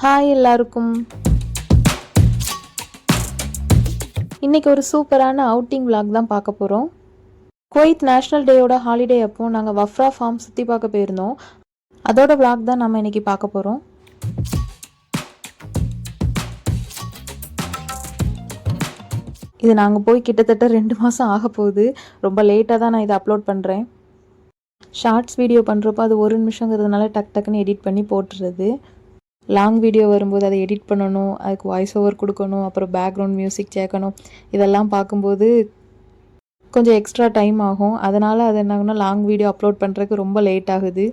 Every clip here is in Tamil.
ஹாய் எல்லாருக்கும். இன்றைக்கி ஒரு சூப்பரான அவுட்டிங் விளாக் தான் பார்க்க போகிறோம் குவைத் நேஷ்னல் டேயோட ஹாலிடே அப்போ நாங்கள் வஃப்ரா ஃபார்ம் சுற்றி பார்க்க போயிருந்தோம். அதோட விளாக் தான் நம்ம இன்றைக்கி பார்க்க போகிறோம் இது நாங்கள் போய் கிட்டத்தட்ட ரெண்டு மாதம் ஆக போகுது. ரொம்ப லேட்டாக தான் நான் இதை அப்லோட் பண்ணுறேன் ஷார்ட்ஸ் வீடியோ பண்ணுறப்போ அது ஒரு நிமிஷங்கிறதுனால டக் டக்குன்னு எடிட் பண்ணி போட்டுறது. லாங் வீடியோ வரும்போது அதை எடிட் பண்ணணும் அதுக்கு வாய்ஸ் ஓவர் கொடுக்கணும் அப்புறம் பேக்ரவுண்ட் மியூசிக் சேர்க்கணும் இதெல்லாம் பார்க்கும்போது கொஞ்சம் எக்ஸ்ட்ரா டைம் ஆகும். அதனால் அது என்னாகனா லாங் வீடியோ அப்லோட் பண்ணுறதுக்கு ரொம்ப லேட் ஆகுது.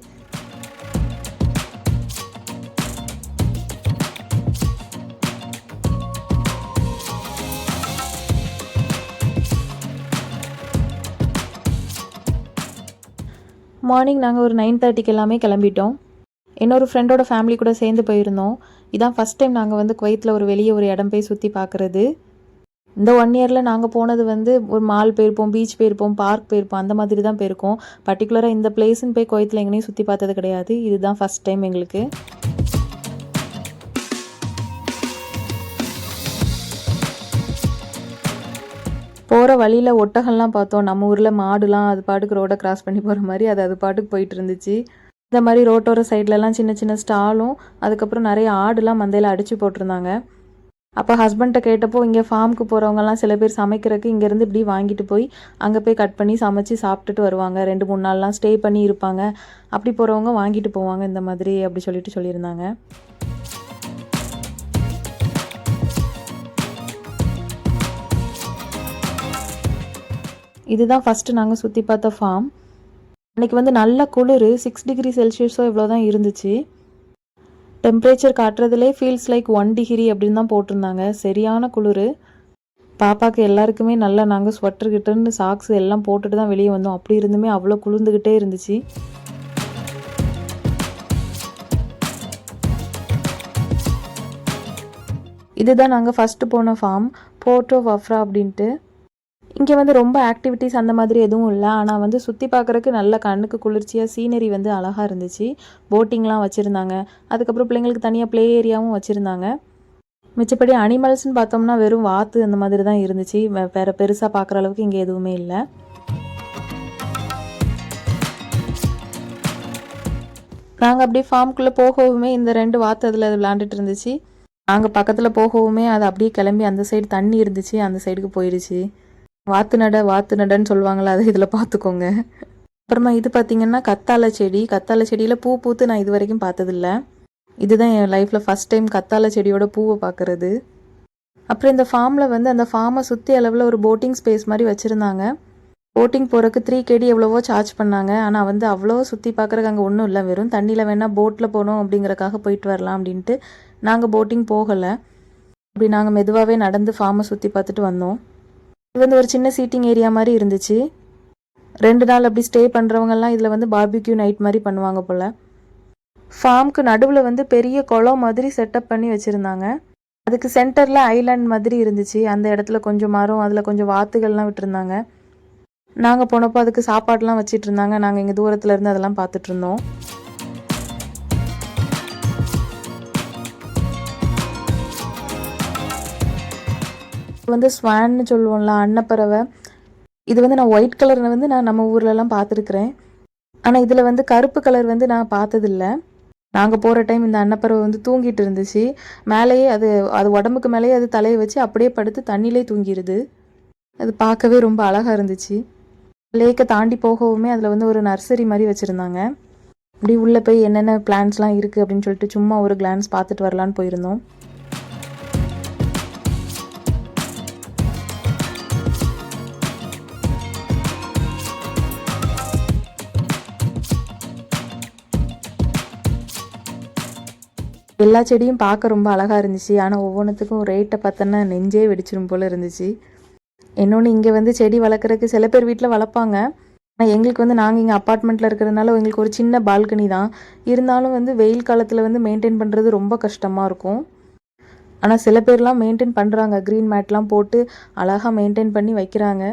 மார்னிங் நாங்கள் ஒரு நைன் தேர்ட்டிக்கு எல்லாமே கிளம்பிட்டோம். இன்னொரு ஃப்ரெண்டோட ஃபேமிலி கூட சேர்ந்து போயிருந்தோம். இதான் ஃபஸ்ட் டைம் நாங்கள் வந்து குவைத்தில் ஒரு வெளியே ஒரு இடம் போய் சுற்றி பார்க்குறது இந்த ஒன் இயரில் நாங்கள் போனது வந்து ஒரு மால் போயிருப்போம் பீச் போயிருப்போம் பார்க் போயிருப்போம் அந்த மாதிரி தான் போயிருக்கோம் பர்டிகுலராக இந்த பிளேஸ்ன்னு போய் குவைத்தில் எங்கேயும் சுற்றி பார்த்தது கிடையாது. இதுதான் ஃபஸ்ட் டைம் எங்களுக்கு. போகிற வழியில் ஒட்டகம்லாம் பார்த்தோம். நம்ம ஊரில் மாடுலாம் அது பாட்டுக்கு ரோடை கிராஸ் பண்ணி போகிற மாதிரி அது அது பாட்டுக்கு போயிட்டு இருந்துச்சு. இந்த மாதிரி ரோட்டோர சைட்லலாம் சின்ன சின்ன ஸ்டாலும் அதுக்கப்புறம் நிறைய ஆடுலாம் மந்தையில் அடித்து போட்டிருந்தாங்க. அப்போ ஹஸ்பண்ட்டை கேட்டப்போ இங்கே ஃபார்முக்கு போகிறவங்கலாம் சில பேர் சமைக்கிறதுக்கு இங்கேருந்து இப்படி வாங்கிட்டு போய் அங்கே போய் கட் பண்ணி சமைச்சு சாப்பிட்டுட்டு வருவாங்க. ரெண்டு மூணு நாள்லாம் ஸ்டே பண்ணி இருப்பாங்க. அப்படி போகிறவங்க வாங்கிட்டு போவாங்க இந்த மாதிரி அப்படி சொல்லிட்டு சொல்லியிருந்தாங்க. இதுதான் ஃபஸ்ட்டு நாங்கள் சுற்றி பார்த்த ஃபார்ம் அன்றைக்கி வந்து நல்ல குளிர் சிக்ஸ் டிகிரி செல்சியஸோ இவ்வளோ தான் இருந்துச்சு. டெம்பரேச்சர் காட்டுறதுலே ஃபீல்ஸ் லைக் ஒன் டிகிரி அப்படின்னு தான் போட்டிருந்தாங்க. சரியான குளிர். பாப்பாக்கு எல்லாருக்குமே நல்லா நாங்கள் ஸ்வெட்டர் கிட்டன்னு சாக்ஸ் எல்லாம் போட்டுட்டு தான் வெளியே வந்தோம். அப்படி இருந்துமே அவ்வளோ குளிர்ந்துக்கிட்டே இருந்துச்சு. இதுதான் நாங்கள் ஃபஸ்ட்டு போன ஃபார்ம் போர்ட் ஆஃப் அஃப்ரா அப்படின்ட்டு. இங்கே வந்து ரொம்ப ஆக்டிவிட்டீஸ் அந்த மாதிரி எதுவும் இல்லை. ஆனால் வந்து சுற்றி பார்க்குறக்கு நல்ல கண்ணுக்கு குளிர்ச்சியாக சீனரி வந்து அழகாக இருந்துச்சு. போட்டிங்லாம் வச்சுருந்தாங்க. அதுக்கப்புறம் பிள்ளைங்களுக்கு தனியாக ப்ளே ஏரியாவும் வச்சுருந்தாங்க. மிச்சப்படி அனிமல்ஸ்னு பார்த்தோம்னா வெறும் வாத்து அந்த மாதிரி தான் இருந்துச்சு. வேறு பெருசாக பார்க்குற அளவுக்கு இங்கே எதுவுமே இல்லை. நாங்கள் அப்படியே ஃபார்முக்குள்ளே போகவுமே இந்த ரெண்டு வாத்து அதில் விளாண்டுட்டு இருந்துச்சு. நாங்கள் பக்கத்தில் போகவுமே அது அப்படியே கிளம்பி அந்த சைடு தண்ணி இருந்துச்சு. அந்த சைடுக்கு போயிடுச்சு வாத்து நட வாத்து நடன்னு சொல்லுவாங்களா அதை இதில் பார்த்துக்கோங்க அப்புறமா இது பார்த்தீங்கன்னா கத்தாழை செடி. கத்தாழை செடியில் பூ பூத்து நான் இது வரைக்கும் பார்த்ததில்ல. இதுதான் என் லைஃப்பில் ஃபஸ்ட் டைம் கத்தாழை செடியோட பூவை பார்க்குறது அப்புறம் இந்த ஃபார்மில் வந்து அந்த ஃபார்மை சுற்றி அளவில் ஒரு போட்டிங் ஸ்பேஸ் மாதிரி வச்சுருந்தாங்க. போட்டிங் போகிறக்கு த்ரீ கேடி எவ்வளவோ சார்ஜ் பண்ணாங்க. ஆனால் வந்து அவ்வளோ சுற்றி பார்க்குறக்கு அங்கே ஒன்றும் இல்லை. வெறும் தண்ணியில் வேணால் போட்டில் போகணும் அப்படிங்கிறக்காக போயிட்டு வரலாம் அப்படின்ட்டு நாங்கள் போட்டிங் போகலை. அப்படி நாங்கள் மெதுவாகவே நடந்து ஃபார்மை சுற்றி பார்த்துட்டு வந்தோம். இது வந்து ஒரு சின்ன சீட்டிங் ஏரியா மாதிரி இருந்துச்சு. ரெண்டு நாள் அப்படி ஸ்டே பண்ணுறவங்கலாம் இதில் வந்து பார்பிக்யூ நைட் மாதிரி பண்ணுவாங்க போல். ஃபார்முக்கு நடுவில் வந்து பெரிய குளம் மாதிரி செட்டப் பண்ணி வச்சுருந்தாங்க. அதுக்கு சென்டரில் ஐலாண்ட் மாதிரி இருந்துச்சு. அந்த இடத்துல கொஞ்சம் மரம் அதில் கொஞ்சம் வாத்துகள்லாம் விட்டுருந்தாங்க. நாங்கள் போனப்போ அதுக்கு சாப்பாடெலாம் வச்சிட்டு இருந்தாங்க. நாங்கள் இங்கே தூரத்துலேருந்து அதெல்லாம் பார்த்துட்ருந்தோம் வந்து ஸ்வான்னு சொல்லுவோம்ல அன்னப்பறவை. இது வந்து நான் ஒயிட் கலர் வந்து நான் நம்ம ஊர்லலாம் பார்த்துருக்குறேன். ஆனால் இதில் வந்து கருப்பு கலர் வந்து நான் பார்த்ததில்ல. நாங்கள் போகிற டைம் இந்த அன்னப்பறவை வந்து தூங்கிட்டு இருந்துச்சு. மேலேயே அது அது உடம்புக்கு மேலேயே அது தலையை வச்சு அப்படியே படுத்து தண்ணியிலே தூங்கிடுது அது பார்க்கவே ரொம்ப அழகாக இருந்துச்சு. லேக்கை தாண்டி போகவுமே அதில் வந்து ஒரு நர்சரி மாதிரி வச்சுருந்தாங்க. அப்படி உள்ளே போய் என்னென்ன பிளான்ஸ்லாம் இருக்குது அப்படின்னு சொல்லிட்டு சும்மா ஒரு கிளான்ஸ் பார்த்துட்டு வரலான்னு போயிருந்தோம். எல்லா செடியும் பார்க்க ரொம்ப அழகாக இருந்துச்சு. ஆனால் ஒவ்வொன்றுத்துக்கும் ரேட்டை பார்த்தோன்னா நெஞ்சே வெடிச்சிடும் போல் இருந்துச்சு. இன்னொன்று இங்கே வந்து செடி வளர்க்குறதுக்கு சில பேர் வீட்டில் வளர்ப்பாங்க. ஆனால் எங்களுக்கு வந்து நாங்கள் இங்கே அப்பார்ட்மெண்ட்டில் இருக்கிறதுனால எங்களுக்கு ஒரு சின்ன பால்கனி தான். இருந்தாலும் வந்து வெயில் காலத்தில் வந்து மெயின்டைன் பண்ணுறது ரொம்ப கஷ்டமாக இருக்கும். ஆனால் சில பேர்லாம் மெயின்டைன் பண்ணுறாங்க க்ரீன் மேட்லாம் போட்டு அழகாக மெயின்டைன் பண்ணி வைக்கிறாங்க.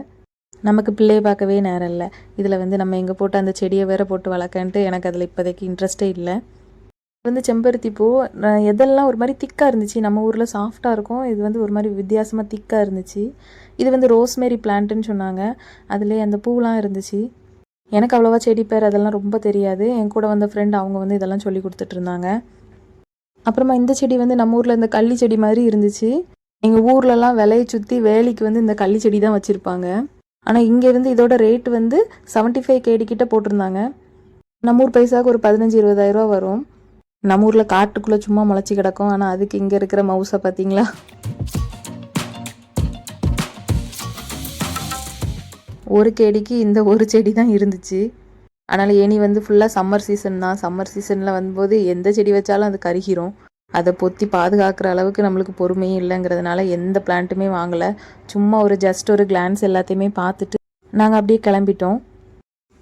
நமக்கு பிள்ளையை பார்க்கவே நேரம் இல்லை. இதில் வந்து நம்ம எங்கே போட்டு அந்த செடியை வேற போட்டு வளர்க்கன்ட்டு எனக்கு அதில் இப்போதைக்கு இன்ட்ரெஸ்ட்டே இல்லை. வந்து செம்பருத்தி பூ எதெல்லாம் ஒரு மாதிரி திக்காக இருந்துச்சு. நம்ம ஊரில் சாஃப்டாக இருக்கும். இது வந்து ஒரு மாதிரி வித்தியாசமாக திக்காக இருந்துச்சு. இது வந்து ரோஸ்மேரி பிளான்ட்டுன்னு சொன்னாங்க. அதுலேயே அந்த பூலாம் இருந்துச்சு. எனக்கு அவ்வளோவா செடி பேர் அதெல்லாம் ரொம்ப தெரியாது. என் கூட வந்த ஃப்ரெண்ட் அவங்க வந்து இதெல்லாம் சொல்லி கொடுத்துட்டு இருந்தாங்க. அப்புறமா இந்த செடி வந்து நம்ம ஊரில் இந்த கள்ளி செடி மாதிரி இருந்துச்சு. எங்கள் ஊர்லலாம் விலையை சுற்றி வேலைக்கு வந்து இந்த கள்ளி செடி தான் வச்சுருப்பாங்க. ஆனால் இங்கேருந்து இதோட ரேட் வந்து 75 ஃபைவ் கேடி கிட்ட போட்டிருந்தாங்க. நம்ம ஊர் பைசாவுக்கு ஒரு பதினஞ்சு இருபதாயிரரூவா வரும். நம்ம ஊரில் காட்டுக்குள்ளே சும்மா முளைச்சி கிடக்கும். ஆனால் அதுக்கு இங்கே இருக்கிற மவுஸை பார்த்தீங்களா ஒரு கேடிக்கு இந்த ஒரு செடி தான் இருந்துச்சு. அதனால் ஏனி வந்து ஃபுல்லாக சம்மர் சீசன் தான். சம்மர் சீசனில் வரும்போது எந்த செடி வச்சாலும் அது கருகிரும். அதை பொத்தி பாதுகாக்கிற அளவுக்கு நம்மளுக்கு பொறுமையும் இல்லைங்கிறதுனால எந்த பிளான்ட்டுமே வாங்கலை. சும்மா ஒரு ஜஸ்ட் ஒரு கிளான்ஸ் எல்லாத்தையுமே பார்த்துட்டு நாங்கள் அப்படியே கிளம்பிட்டோம்.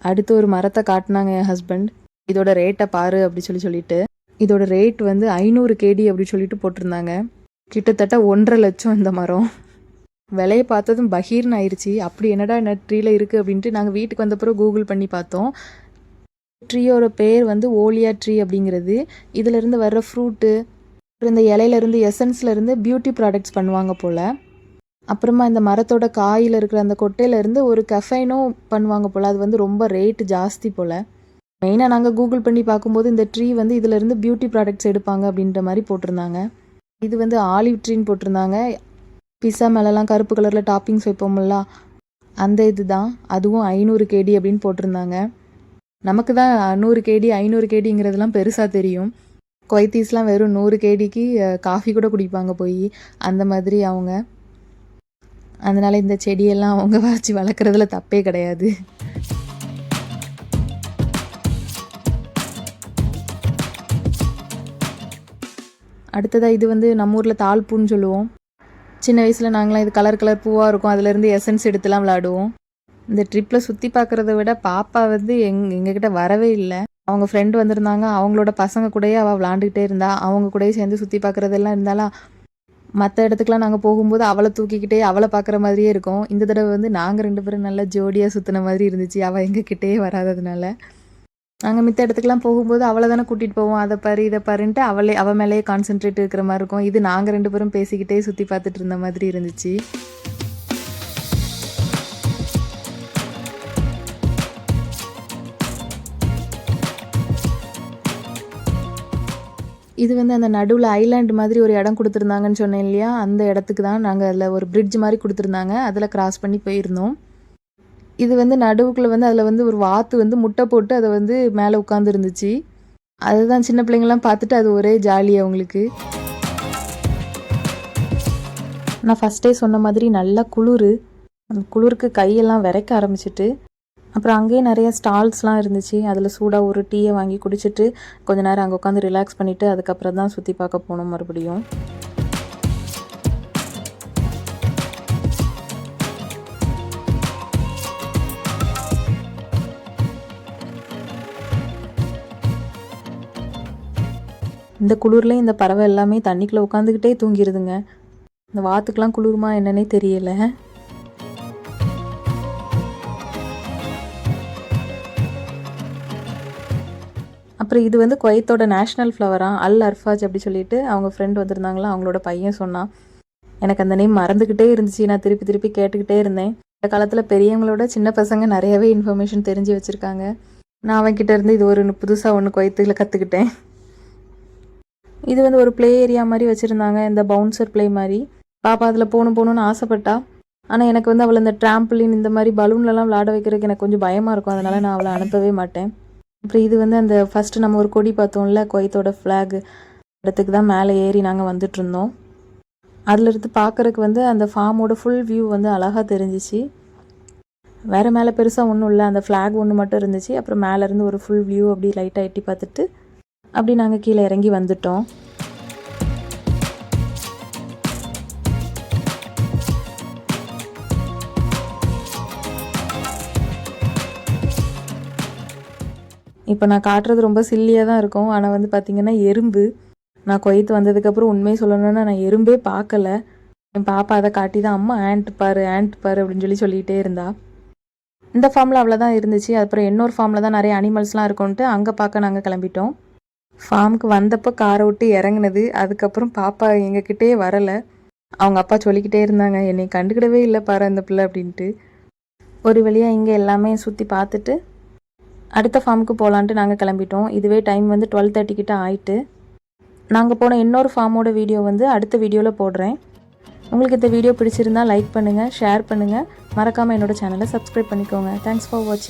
அடுத்து ஒரு மரத்தை காட்டினாங்க என் ஹஸ்பண்ட் இதோட ரேட்டை பாரு அப்படி சொல்லி சொல்லிட்டு. இதோட ரேட் வந்து ஐநூறு கேடி அப்படின்னு சொல்லிட்டு போட்டிருந்தாங்க. கிட்டத்தட்ட ஒன்றரை லட்சம் இந்த மரம். விலையை பார்த்ததும் பகீர்னு ஆயிடுச்சு அப்படி என்னடா என்ன ட்ரீல இருக்குது அப்படின்ட்டு நாங்கள் வீட்டுக்கு வந்தப்பறம் கூகுள் பண்ணி பார்த்தோம். ட்ரீயோட பேர் வந்து ஓலியா ட்ரீ அப்படிங்கிறது. இதிலிருந்து வர்ற ஃப்ரூட்டு அப்புறம் இந்த இலையிலேருந்து எசன்ஸ்லேருந்து பியூட்டி ப்ராடக்ட்ஸ் பண்ணுவாங்க போல். அப்புறமா இந்த மரத்தோட காயில் இருக்கிற அந்த கொட்டையிலேருந்து ஒரு கஃபைனும் பண்ணுவாங்க போல். அது வந்து ரொம்ப ரேட்டு ஜாஸ்தி போல். மெயினாக நாங்கள் கூகுள் பண்ணி பார்க்கும்போது இந்த ட்ரீ வந்து இதிலேருந்து பியூட்டி ப்ராடக்ட்ஸ் எடுப்பாங்க அப்படின்ற மாதிரி போட்டிருந்தாங்க. இது வந்து ஆலிவ் ட்ரீன்னு போட்டிருந்தாங்க. பிஸா மேலெலாம் கருப்பு கலரில் டாப்பிங்ஸ் வைப்போம்ல அந்த இது தான் அதுவும் ஐநூறு கேடி அப்படின்னு போட்டிருந்தாங்க. நமக்கு தான் நூறு கேடி ஐநூறு கேடிங்கிறதுலாம் பெருசாக தெரியும். கொய்த்தீஸ்லாம் வெறும் நூறு கேடிக்கு காஃபி கூட குடிப்பாங்க போய். அந்த மாதிரி அவங்க. அதனால் இந்த செடியெல்லாம் அவங்க வச்சு வளர்க்குறதுல தப்பே கிடையாது. அடுத்ததாக இது வந்து நம்ம ஊரில் தாழ்பூன்னு சொல்லுவோம். சின்ன வயசில் நாங்களாம் இது கலர் கலர் பூவாக இருக்கும். அதுலேருந்து எசன்ஸ் எடுத்துலாம் விளாடுவோம். இந்த ட்ரிப்பில் சுற்றி பார்க்குறத விட பாப்பா வந்து எங் எங்ககிட்ட வரவே இல்லை. அவங்க ஃப்ரெண்டு வந்திருந்தாங்க. அவங்களோட பசங்க கூடயே அவள் விளாண்டுக்கிட்டே இருந்தா. அவங்க கூடயே சேர்ந்து சுற்றி பார்க்குறதெல்லாம் இருந்தாலும் மற்ற இடத்துக்குலாம் நாங்கள் போகும்போது அவளை தூக்கிக்கிட்டே அவளை பார்க்குற மாதிரியே இருக்கும். இந்த தடவை வந்து நாங்கள் ரெண்டு பேரும் நல்லா ஜோடியாக சுற்றின மாதிரி இருந்துச்சு. அவள் எங்ககிட்டயே வராததுனால. நாங்கள் மித்த இடத்துக்குலாம் போகும்போது அவளை தானே கூட்டிகிட்டு போவோம். அதை பாரு இதை பாருன்ட்டு அவளே அவள் மேலேயே கான்சென்ட்ரேட் இருக்கிற மாதிரி இருக்கும். இது நாங்கள் ரெண்டு பேரும் பேசிக்கிட்டே சுற்றி பார்த்துட்டு இருந்த மாதிரி இருந்துச்சு. இது வந்து அந்த நடுவில் ஐலாண்டு மாதிரி ஒரு இடம் கொடுத்துருந்தாங்கன்னு சொன்னேன் இல்லையா? அந்த இடத்துக்கு தான் நாங்கள் அதில் ஒரு பிரிட்ஜ் மாதிரி கொடுத்துருந்தாங்க. அதில் கிராஸ் பண்ணி போயிருந்தோம். இது வந்து நடுவுக்குள்ளே வந்து அதில் வந்து ஒரு வாத்து வந்து முட்டை போட்டு அதை வந்து மேலே உட்காந்துருந்துச்சு அதுதான் சின்ன பிள்ளைங்கள்லாம் பார்த்துட்டு அது ஒரே ஜாலி அவங்களுக்கு. நான் ஃபஸ்ட்டே சொன்ன மாதிரி நல்லா குளிர். அந்த குளிருக்கு கையெல்லாம் விரைக்க ஆரம்பிச்சிட்டு அப்புறம் அங்கேயே நிறைய ஸ்டால்ஸ்லாம் இருந்துச்சு. அதில் சூடாக ஒரு டீயை வாங்கி குடிச்சிட்டு கொஞ்ச நேரம் அங்கே உட்காந்து ரிலாக்ஸ் பண்ணிவிட்டு அதுக்கப்புறம் தான் சுற்றி பார்க்க போனோம் மறுபடியும். இந்த குளிரில் இந்த பறவை எல்லாமே தண்ணிக்குள்ளே உட்காந்துக்கிட்டே தூங்கிடுதுங்க இந்த வாத்துக்கெலாம் குளிருமா என்னன்னே தெரியல. அப்புறம் இது வந்து குவைத்தோட நேஷ்னல் ஃப்ளவரா? அல் அர்ஃபாஜ் அப்படி சொல்லிட்டு அவங்க ஃப்ரெண்ட் வந்திருந்தாங்களா? அவங்களோட பையன் சொன்னான். எனக்கு அந்த நேம் மறந்துக்கிட்டே இருந்துச்சு. நான் திருப்பி திருப்பி கேட்டுக்கிட்டே இருந்தேன். இந்த காலத்தில் பெரியவங்களோட சின்ன பசங்க நிறையவே இன்ஃபர்மேஷன் தெரிஞ்சு வச்சுருக்காங்க. நான் அவன்கிட்ட இருந்து இது ஒரு புதுசாக ஒன்று குவைத்தில் கற்றுக்கிட்டேன் இது வந்து ஒரு ப்ளே ஏரியா மாதிரி வச்சுருந்தாங்க இந்த பவுன்சர் ப்ளே மாதிரி. பாப்பா அதில் போகணும் போகணுன்னு ஆசைப்பட்டா. ஆனால் எனக்கு வந்து அவளை இந்த ட்ராம்பிளின் இந்த மாதிரி பலூன்லலாம் விளாட வைக்கிறதுக்கு எனக்கு கொஞ்சம் பயமாக இருக்கும். அதனால் நான் அவளை அனுப்பவே மாட்டேன். அப்புறம் இது வந்து அந்த ஃபஸ்ட்டு நம்ம ஒரு கொடி பார்த்தோம்ல கொய்த்தோட ஃப்ளாக் இடத்துக்கு தான் மேலே ஏறி நாங்கள் வந்துட்டு இருந்தோம். அதில் இருந்து வந்து அந்த ஃபார்மோட ஃபுல் வியூ வந்து அழகாக தெரிஞ்சிச்சு. வேறு மேலே பெருசாக ஒன்றும் இல்லை அந்த ஃப்ளாக் ஒன்று மட்டும் இருந்துச்சு. அப்புறம் மேலேருந்து ஒரு ஃபுல் வியூ அப்படி லைட்டாக எட்டி பார்த்துட்டு அப்படி நாங்கள் கீழே இறங்கி வந்துட்டோம். இப்போ நான் காட்டுறது ரொம்ப சில்லியாக தான் இருக்கும். ஆனால் வந்து பார்த்திங்கன்னா எறும்பு. நான் கொய்த்து வந்ததுக்கப்புறம் உண்மையை சொல்லணும்னா நான் எறும்பே பார்க்கல. என் பாப்பா அதை காட்டி தான் அம்மா ஆண்ட் பாரு ஆண்ட் பாரு அப்படின்னு சொல்லி சொல்லிகிட்டே இருந்தா. இந்த ஃபார்மில் அவ்வளோதான் இருந்துச்சு. அப்புறம் இன்னொரு ஃபார்மில் தான் நிறைய அனிமல்ஸ்லாம் இருக்கும்ன்ட்டு அங்கே பார்க்க நாங்கள் கிளம்பிட்டோம். ஃபார்முக்கு வந்தப்போ காரை விட்டு இறங்குனது அதுக்கப்புறம் பாப்பா எங்ககிட்டே வரலை. அவங்க அப்பா சொல்லிக்கிட்டே இருந்தாங்க என்னை கண்டுக்கிடவே இல்லை பாரு அந்த பிள்ளை அப்படின்ட்டு. ஒரு வழியாக இங்கே எல்லாமே சுற்றி பார்த்துட்டு அடுத்த ஃபார்முக்கு போகலான்ட்டு நாங்கள் கிளம்பிட்டோம். இதுவே டைம் வந்து டுவெல் தேர்ட்டி கிட்ட ஆயிட்டு. நாங்கள் போன இன்னொரு ஃபார்மோட வீடியோ வந்து அடுத்த வீடியோவில் போடுறேன். உங்களுக்கு இந்த வீடியோ பிடிச்சிருந்தா லைக் பண்ணுங்கள் ஷேர் பண்ணுங்கள் மறக்காமல் என்னோட சேனலை சப்ஸ்கிரைப் பண்ணிக்கோங்க. தேங்க்ஸ் ஃபார் வாட்சிங்